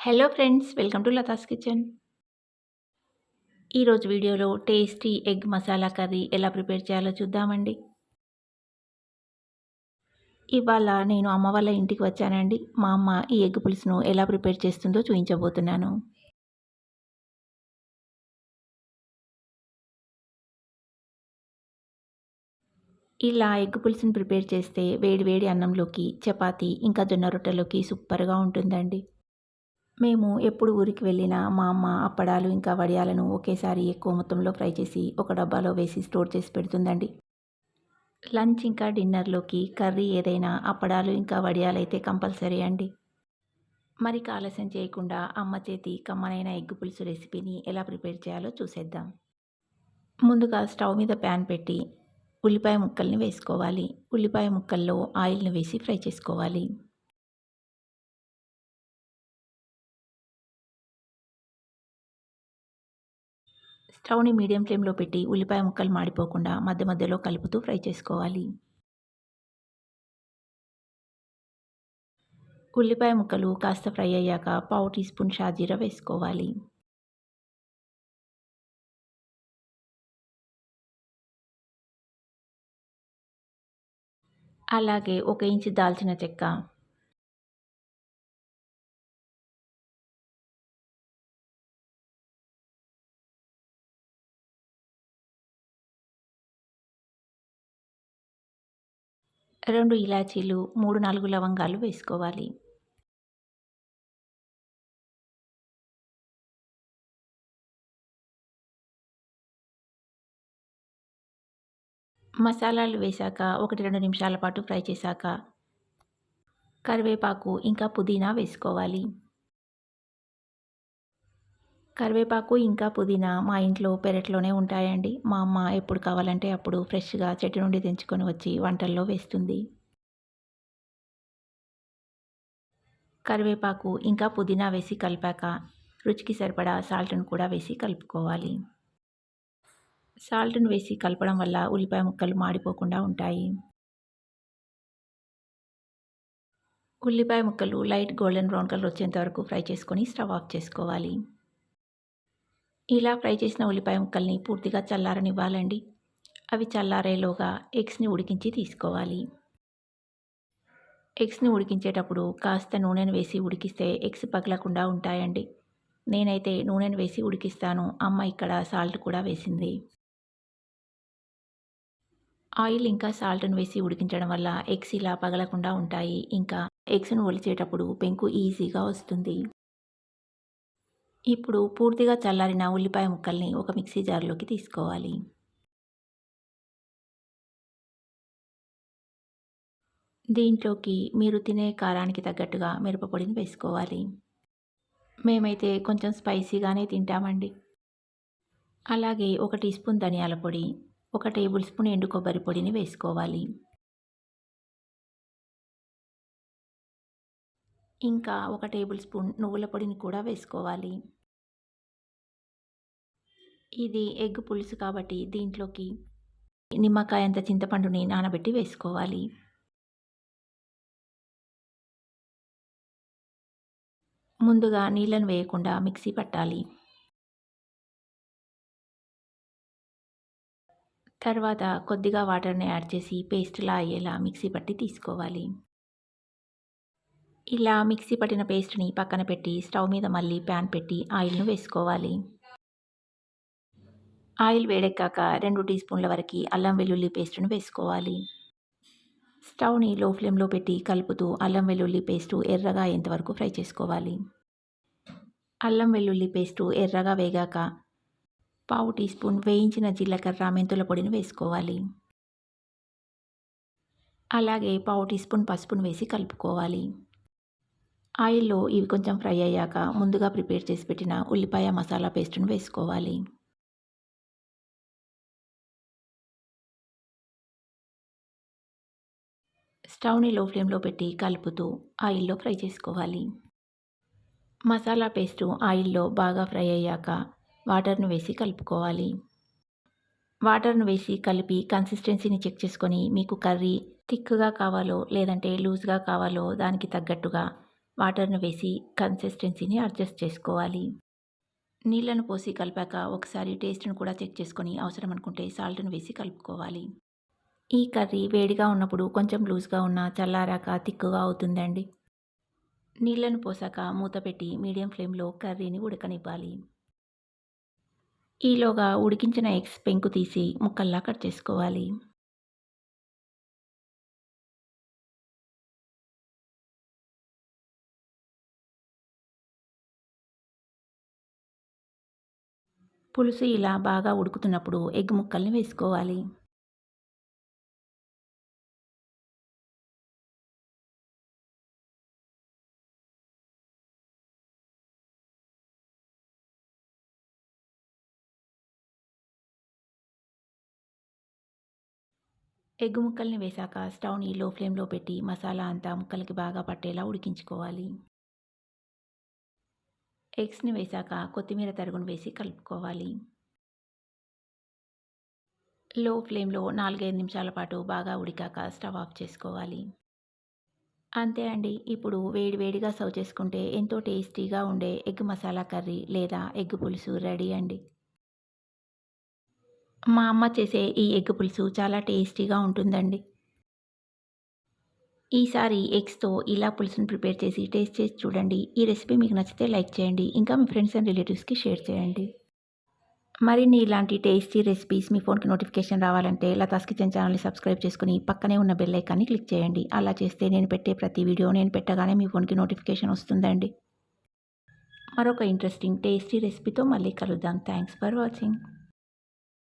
Hello friends welcome to Latha's kitchen ఈరోజు వీడియోలో tasty egg masala curry ఎలా ప్రిపేర్ చేయాలో చూద్దామండి. ఇవాళ నేను అమ్మ వాళ్ళ ఇంటికి వచ్చానండి. మా అమ్మ ఈ ఎగ్ పులుసును ఎలా ప్రిపేర్ చేస్తుందో చూపించబోతున్నాను ఇలా ఎగ్ పులుసును ప్రిపేర్ చేస్తే వేడి వేడి అన్నంలోకి చపాతీ ఇంకా జొన్న రొట్టెలోకి సూపర్గా ఉంటుందండి. మేము ఎప్పుడు ఊరికి వెళ్ళినా మా అమ్మ అప్పడాలు ఇంకా వడియాలను ఒకేసారి ఎక్కువ మొత్తంలో ఫ్రై చేసి ఒక డబ్బాలో వేసి స్టోర్ చేసి పెడుతుందండి. లంచ్ ఇంకా డిన్నర్లోకి కర్రీ ఏదైనా అప్పడాలు ఇంకా వడియాలైతే కంపల్సరీ అండి. మరి ఆలస్యం చేయకుండా అమ్మ చేతి కమ్మనైన ఎగ్ పులుసు రెసిపీని ఎలా ప్రిపేర్ చేయాలో చూసేద్దాం. ముందుగా స్టవ్ మీద ప్యాన్ పెట్టి ఉల్లిపాయ ముక్కల్ని వేసుకోవాలి. ఉల్లిపాయ ముక్కల్లో ఆయిల్ని వేసి ఫ్రై చేసుకోవాలి. స్టవ్ని మీడియం ఫ్లేమ్లో పెట్టి ఉల్లిపాయ ముక్కలు మాడిపోకుండా మధ్య మధ్యలో కలుపుతూ ఫ్రై చేసుకోవాలి. ఉల్లిపాయ ముక్కలు కాస్త ఫ్రై అయ్యాక పావు టీ స్పూన్ షాజీరా వేసుకోవాలి. అలాగే ఒక ఇంచు దాల్చిన చెక్క రెండు ఇలాచీలు మూడు నాలుగు లవంగాలు వేసుకోవాలి. మసాలాలు వేశాక ఒకటి రెండు నిమిషాల పాటు ఫ్రై చేశాక కరివేపాకు ఇంకా పుదీనా వేసుకోవాలి. కరివేపాకు ఇంకా పుదీనా మా ఇంట్లో పెరట్లోనే ఉంటాయండి. మా అమ్మ ఎప్పుడు కావాలంటే అప్పుడు ఫ్రెష్గా చెట్టు నుండి తెంచుకొని వచ్చి వంటల్లో వేస్తుంది. కరివేపాకు ఇంకా పుదీనా వేసి కలిపాక రుచికి సరిపడా సాల్ట్ను కూడా వేసి కలుపుకోవాలి. సాల్ట్ను వేసి కలపడం వల్ల ఉల్లిపాయ ముక్కలు మాడిపోకుండా ఉంటాయి. ఉల్లిపాయ ముక్కలు లైట్ గోల్డెన్ బ్రౌన్ కలర్ వచ్చేంత వరకు ఫ్రై చేసుకొని స్టవ్ ఆఫ్ చేసుకోవాలి. ఇలా ఫ్రై చేసిన ఉల్లిపాయ ముక్కల్ని పూర్తిగా చల్లారనివ్వాలండి. అవి చల్లారేలోగా ఎగ్స్ని ఉడికించి తీసుకోవాలి. ఎగ్స్ని ఉడికించేటప్పుడు కాస్త నూనెను వేసి ఉడికిస్తే ఎగ్స్ పగలకుండా ఉంటాయండి. నేనైతే నూనెను వేసి ఉడికిస్తాను. అమ్మ ఇక్కడ సాల్ట్ కూడా వేసింది. ఆయిల్ ఇంకా సాల్ట్ను వేసి ఉడికించడం వల్ల ఎగ్స్ ఇలా పగలకుండా ఉంటాయి. ఇంకా ఎగ్స్ను ఒలిచేటప్పుడు పెంకు ఈజీగా వస్తుంది. ఇప్పుడు పూర్తిగా చల్లారిన ఉల్లిపాయ ముక్కల్ని ఒక మిక్సీ జార్లోకి తీసుకోవాలి. దీంట్లోకి మీరు తినే కారానికి తగ్గట్టుగా మిరపపొడిని వేసుకోవాలి. మేమైతే కొంచెం స్పైసీగానే తింటామండి. అలాగే ఒక టీ స్పూన్ ధనియాల పొడి ఒక టేబుల్ స్పూన్ ఎండు కొబ్బరి పొడిని వేసుకోవాలి. ఇంకా ఒక టేబుల్ స్పూన్ నువ్వుల పొడిని కూడా వేసుకోవాలి. ఇది ఎగ్ పులుసు కాబట్టి దీంట్లోకి నిమ్మకాయ అంత చింతపండుని నానబెట్టి వేసుకోవాలి. ముందుగా నీళ్ళను వేయకుండా మిక్సీ పట్టాలి. తర్వాత కొద్దిగా వాటర్ని యాడ్ చేసి పేస్ట్లా అయ్యేలా మిక్సీ పట్టి తీసుకోవాలి. ఇలా మిక్సీ పట్టిన పేస్ట్ని పక్కన పెట్టి స్టవ్ మీద మళ్ళీ ప్యాన్ పెట్టి ఆయిల్ను వేసుకోవాలి. ఆయిల్ వేడెక్కాక రెండు టీ స్పూన్ల వరకు అల్లం వెల్లుల్లి పేస్ట్ను వేసుకోవాలి. స్టవ్ని లో ఫ్లేమ్లో పెట్టి కలుపుతూ అల్లం వెల్లుల్లి పేస్టు ఎర్రగా అయ్యేంతవరకు ఫ్రై చేసుకోవాలి. అల్లం వెల్లుల్లి పేస్టు ఎర్రగా వేగాక పావు టీ స్పూన్ వేయించిన జీలకర్ర మెంతుల పొడిని వేసుకోవాలి. అలాగే పావు టీ స్పూన్ పసుపును వేసి కలుపుకోవాలి. ఆయిల్లో ఇవి కొంచెం ఫ్రై అయ్యాక ముందుగా ప్రిపేర్ చేసి పెట్టిన ఉల్లిపాయ మసాలా పేస్ట్ను వేసుకోవాలి. స్టవ్ని లో ఫ్లేమ్లో పెట్టి కలుపుతూ ఆయిల్లో ఫ్రై చేసుకోవాలి. మసాలా పేస్టు ఆయిల్లో బాగా ఫ్రై అయ్యాక వాటర్ను వేసి కలుపుకోవాలి. వాటర్ను వేసి కలిపి కన్సిస్టెన్సీని చెక్ చేసుకొని మీకు కర్రీ థిక్గా కావాలో లేదంటే లూజ్గా కావాలో దానికి తగ్గట్టుగా వాటర్ను వేసి కన్సిస్టెన్సీని అడ్జస్ట్ చేసుకోవాలి. నీళ్ళను పోసి కలిపాక ఒకసారి టేస్ట్ను కూడా చెక్ చేసుకొని అవసరం అనుకుంటే సాల్ట్ను వేసి కలుపుకోవాలి. ఈ కర్రీ వేడిగా ఉన్నప్పుడు కొంచెం లూజ్గా ఉన్న చల్లారాక తిక్కుగా అవుతుందండి. నీళ్ళను పోసాక మూత పెట్టి మీడియం ఫ్లేమ్లో కర్రీని ఉడకనివ్వాలి. ఈలోగా ఉడికించిన ఎగ్స్ పెంకు తీసి ముక్కల్లా కట్ చేసుకోవాలి. పులుసు ఇలా బాగా ఉడుకుతున్నప్పుడు ఎగ్ ముక్కల్ని వేసుకోవాలి. ఎగ్ ముక్కల్ని వేశాక స్టవ్ని లో ఫ్లేమ్లో పెట్టి మసాలా అంతా ముక్కలకి బాగా పట్టేలా ఉడికించుకోవాలి. ఎగ్స్ని వేశాక కొత్తిమీర తరుగును వేసి కలుపుకోవాలి. లో ఫ్లేమ్లో నాలుగైదు నిమిషాల పాటు బాగా ఉడికాక స్టవ్ ఆఫ్ చేసుకోవాలి. అంతే అండి. ఇప్పుడు వేడి వేడిగా సర్వ్ చేసుకుంటే ఎంతో టేస్టీగా ఉండే ఎగ్ మసాలా కర్రీ లేదా ఎగ్ పులుసు రెడీ అండి. మా అమ్మ చేసే ఈ ఎగ్ పులుసు చాలా టేస్టీగా ఉంటుందండి. ఈసారి ఎగ్స్తో ఇలా పులుసుని ప్రిపేర్ చేసి టేస్ట్ చేసి చూడండి. ఈ రెసిపీ మీకు నచ్చితే లైక్ చేయండి. ఇంకా మీ ఫ్రెండ్స్ అండ్ రిలేటివ్స్కి షేర్ చేయండి. మరిన్ని ఇలాంటి టేస్టీ రెసిపీస్ మీ ఫోన్కి నోటిఫికేషన్ రావాలంటే లతాస్ కిచెన్ ఛానల్ని సబ్స్క్రైబ్ చేసుకుని పక్కనే ఉన్న బెల్ ఐకాన్ని క్లిక్ చేయండి. అలా చేస్తే నేను పెట్టే ప్రతి వీడియో నేను పెట్టగానే మీ ఫోన్కి నోటిఫికేషన్ వస్తుందండి. మరొక ఇంట్రెస్టింగ్ టేస్టీ రెసిపీతో మళ్ళీ కలుద్దాం. Thanks for watching.